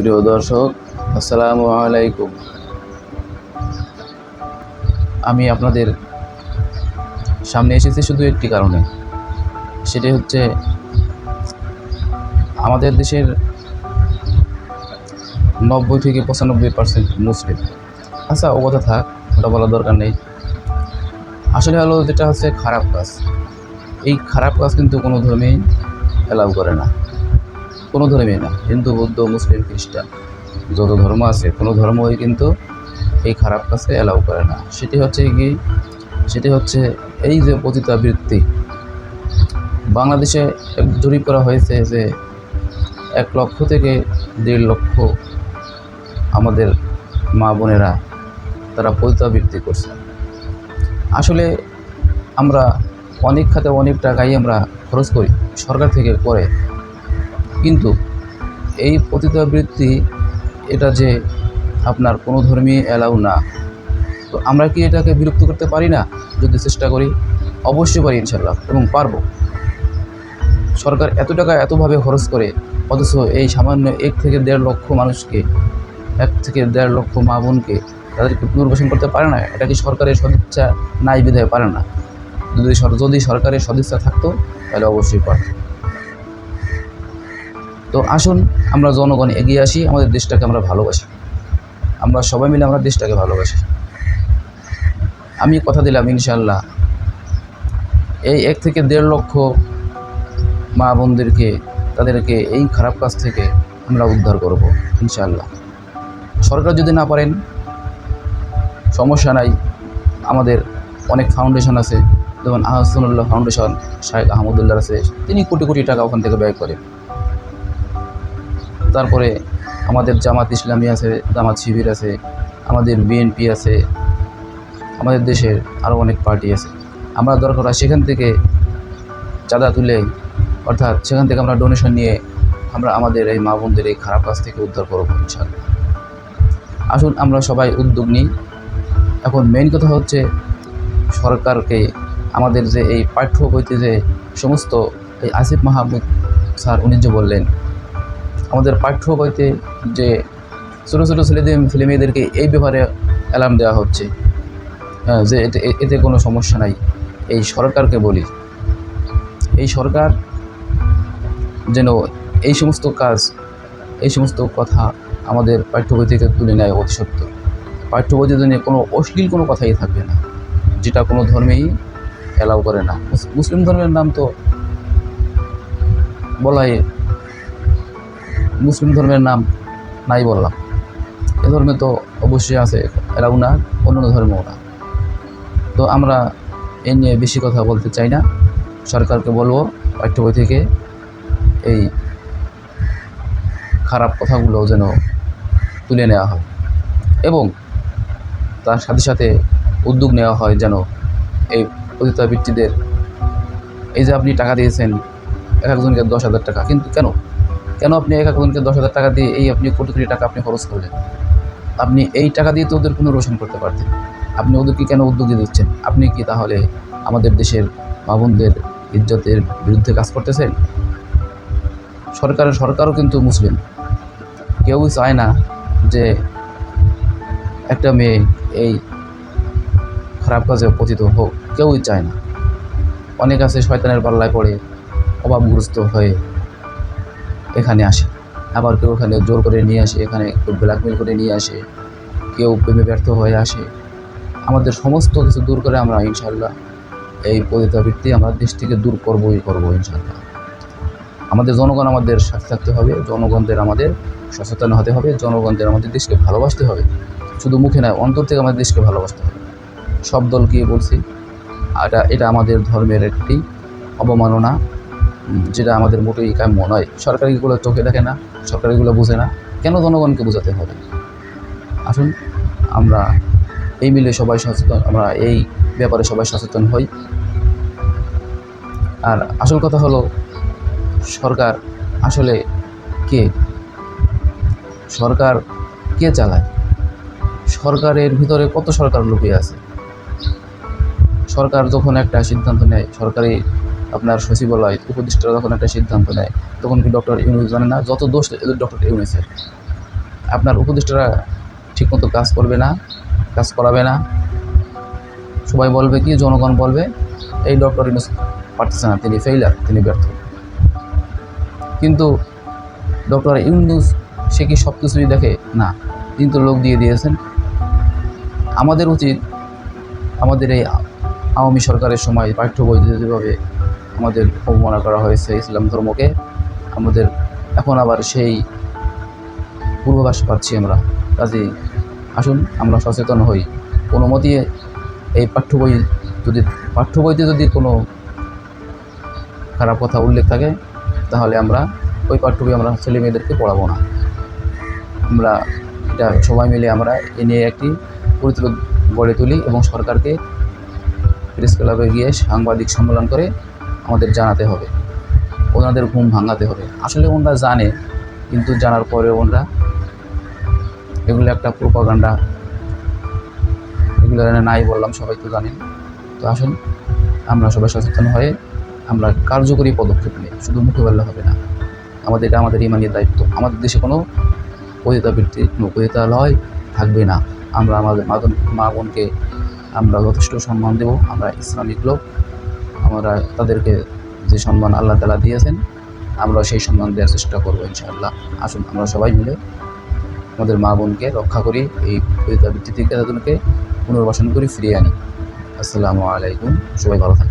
প্রিয় দর্শক, আসসালামু আলাইকুম। আমি আপনাদের সামনে এসেছি শুধু একটি কারণে। সেটি হচ্ছে, আমাদের দেশের নব্বই থেকে পঁচানব্বই পার্সেন্ট মুসলিম। আচ্ছা ও কথা থাক, ওটা বলার দরকার নেই। আসলে হলো, যেটা হচ্ছে খারাপ কাজ। এই খারাপ কাজ কিন্তু কোনো ধর্মেই অ্যালাউ করে না। কোনো ধর্মেই না। হিন্দু, বৌদ্ধ, মুসলিম, খ্রিস্টান, যত ধর্ম আছে, কোনো ধর্মই কিন্তু এই খারাপ কাজকে অ্যালাউ করে না। সেটি হচ্ছে কি? সেটি হচ্ছে এই যে পতিতাবৃত্তি বাংলাদেশে জরিপ করা হয়েছে যে এক লক্ষ থেকে দেড় লক্ষ আমাদের মা বোনেরা তারা পতিতাবৃত্তি করছে। আসলে আমরা অনেক খাতে অনেক টাকাই আমরা খরচ করি। সরকার থেকে করে। কিন্তু এই পতিতাবৃত্তি, এটা যে আপনার কোনো ধর্মী অ্যালাউ না, তো আমরা কি এটাকে বিলুপ্ত করতে পারি না? যদি চেষ্টা করি, অবশ্যই পারি ইনশাল্লাহ এবং পারব। সরকার এত টাকা এতভাবে খরচ করে, অথচ এই সামান্য এক থেকে দেড় লক্ষ মানুষকে, এক থেকে দেড় লক্ষ মা বোনকে তাদেরকে পুনর্বাসন করতে পারে না, এটা কি সরকারের সদিচ্ছা? নাই বিধায় পারে না। যদি যদি সরকারের সদিচ্ছা থাকতো, তাহলে অবশ্যই পারত। তো আসুন আমরা জনগণ এগিয়ে আসি, আমাদের দেশটাকে আমরা ভালোবাসি। আমরা সবাই মিলে আমরা দেশটাকে ভালোবাসি। আমি কথা দিলাম ইনশাল্লাহ এই এক থেকে দেড় লক্ষ মা বোনদেরকে, তাদেরকে এই খারাপ কাজ থেকে আমরা উদ্ধার করব ইনশাল্লাহ সরকার যদি না পারেন, সমস্যা নাই। আমাদের অনেক ফাউন্ডেশন আছে, যেমন আহসানুল্লাহ ফাউন্ডেশন শাহেখ আহমদুল্লাহ আছে, তিনি কোটি কোটি টাকা ওখান থেকে ব্যয় করেন। তারপরে আমাদের জামাত ইসলামী আছে, জামাত শিবির আছে, আমাদের বিএনপি আছে, আমাদের দেশের আরও অনেক পার্টি আছে। আমরা দরকার হয় সেখান থেকে চাঁদা তুলে, অর্থাৎ সেখান থেকে আমরা ডোনেশন নিয়ে আমরা আমাদের এই মা বোনদের এই খারাপ কাজ থেকে উদ্ধার করব ইনশাল্লাহ আসুন আমরা সবাই উদ্যোগ নিই। এখন মেইন কথা হচ্ছে সরকারকে, আমাদের যে এই পাঠ্য বইতে যে সমস্ত এই আসিফ মাহমুদ স্যার উনি যে বললেন আমাদের পাঠ্য বইতে যে ছোটো ছোটো ছেলেদের ছেলে মেয়েদেরকে এই ব্যাপারে অ্যালার্ম দেওয়া হচ্ছে। হ্যাঁ, যে এতে এতে কোনো সমস্যা নাই। এই সরকারকে বলি এই সরকার যেন এই সমস্ত কাজ এই সমস্ত কথা আমাদের পাঠ্য বই থেকে তুলে নেয় অতি সত্য পাঠ্য বইতে যেন কোনো অশ্লীল কোনো কথাই থাকবে না যেটা কোনো ধর্মেই অ্যালাউ করে না। মুসলিম ধর্মের নাম তো বলাই মুসলিম ধর্মের নাম নাই বললাম। এ ধর্মে তো অবশ্যই আছে এরাও না অন্য ধর্মও না তো আমরা এ নিয়ে বেশি কথা বলতে চাই না। সরকারকে বলব পাঠ্য বই থেকে এই খারাপ কথাগুলো যেন তুলে নেওয়া হয়। এবং তার সাথে সাথে উদ্যোগ নেওয়া হয় যেন এই পতিতাবৃত্তিদের এই যে আপনি টাকা দিয়েছেন, এক একজনকে দশ হাজার টাকা, কিন্তু কেন? কেন আপনি এক একজনকে দশ হাজার টাকা দিয়ে এই আপনি কোটি কোটি টাকা আপনি খরচ করলেন? আপনি এই টাকা দিয়ে তো ওদের কোনো রোশন করতে পারতেন। আপনি ওদেরকে কেন উদ্যোগে দিচ্ছেন? আপনি কি তাহলে আমাদের দেশের মা বোনদের ইজ্জতের বিরুদ্ধে কাজ করতেছেন? সরকারের সরকারও কিন্তু মুসলিম। কেউই চায় না যে একটা মেয়ে এই খারাপ কাজে পতিত হোক। কেউই চায় না। অনেক আছে শয়তানের পাল্লায় পড়ে, অভাবগ্রস্ত হয়ে এখানে আসে। আবার কেউ এখানে জোর করে নিয়ে আসে, এখানে কেউ ব্ল্যাকমেল করে নিয়ে আসে। কেউ প্রেমে ব্যর্থ হয়ে আসে। আমাদের সমস্ত কিছু দূর করে আমরা ইনশাল্লাহ এই পতিতাবৃত্তি আমরা দেশ থেকে দূর করবই করব ইনশাল্লাহ আমাদের জনগণ আমাদের সাথে থাকতে হবে, জনগণদের আমাদের সচেতন হতে হবে, জনগণদের আমাদের দেশকে ভালোবাসতে হবে। শুধু মুখে নয়, অন্তর থেকে আমাদের দেশকে ভালোবাসতে হবে। সব দল দলকে বলছি, এটা এটা আমাদের ধর্মের একটি অবমাননা। যেটা আমাদের মোটেই কাম্য নয়। সরকার এগুলো চোখে দেখে না সরকার এগুলো বোঝে না। কেন জনগণকে বোঝাতে হবে? আসুন, আমরা এই মিলে সবাই সচেতন, আমরা এই ব্যাপারে সবাই সচেতন হই। আর আসল কথা হলো, সরকার আসলে কে? সরকার কে চালায়? সরকারের ভিতরে কত সরকার লুকিয়ে আছে? সরকার যখন একটা সিদ্ধান্ত নেয়, সরকারি আপনার সচিবালয় উপদেষ্টারা যখন একটা সিদ্ধান্ত নেয়, তখন কি ডক্টর ইউনুস জানে না যত দোষ ডক্টর ইউনুসের? আপনার উপদেষ্টারা ঠিকমতো কাজ করবে না, কাজ করাবে না। সবাই বলবে কি, জনগণ বলবে, এই ডক্টর ইউনুস পারতেছে না, তিনি ফেইলার তিনি ব্যর্থ। কিন্তু ডক্টর ইউনুস, সে কি সব কিছুই দেখে? না, তিনি তো লোক দিয়ে দিয়েছেন। আমাদের উচিত আমাদের এই আওয়ামী সরকারের সময় পাঠ্য বইতে যেভাবে আমাদের অবমাননা করা হয়েছে ইসলাম ধর্মকে। আমাদের এখন আবার সেই পূর্বাভাস পাচ্ছি আমরা। কাজে আসুন, আমরা সচেতন হই। কোনো মতে এই পাঠ্য বই যদি পাঠ্য বইতে যদি কোনো খারাপ কথা উল্লেখ থাকে, তাহলে আমরা ওই পাঠ্য বই আমরা ছেলে মেয়েদেরকে পড়াবো না। আমরা এটা সবাই মিলে আমরা এ নিয়ে একটি পরিচালক গড়ে তুলি এবং সরকারকে প্রেস ক্লাবে গিয়ে সাংবাদিক সম্মেলন করে আমাদের জানাতে হবে। ওনাদের ঘুম ভাঙাতে হবে। আসলে ওনারা জানে, কিন্তু জানার পরে ওনারা এগুলো একটা প্রোপাগান্ডা। এগুলো নাই বললাম, সবাই তো জানেন। তো আসুন, আমরা সবাই সচেতন হয়ে আমরা কার্যকরী পদক্ষেপ নিই, শুধু মুখে বললে হবে না। আমাদের এটা আমাদের ইমানের দায়িত্ব। আমাদের দেশে কোনো পতিতাবৃত্তি কোনো পতিতালয় থাকবে না। আমরা আমাদের মা বোনকে আমরা যথেষ্ট সম্মান দেব। আমরা ইসলামিক লোক। আমরা তাদেরকে যে সম্মান আল্লাহ তালা দিয়েছেন আমরা সেই সম্মান দেওয়ার চেষ্টা করব ইনশাআল্লাহ। আসুন, আমরা সবাই মিলে আমাদের মা বোনকে রক্ষা করি, এই পতিতাবৃত্তি থেকে তাদেরকে পুনর্বাসন করি, ফিরিয়ে আনি। আসসালামু আলাইকুম, সবাই ভালো থাকবেন।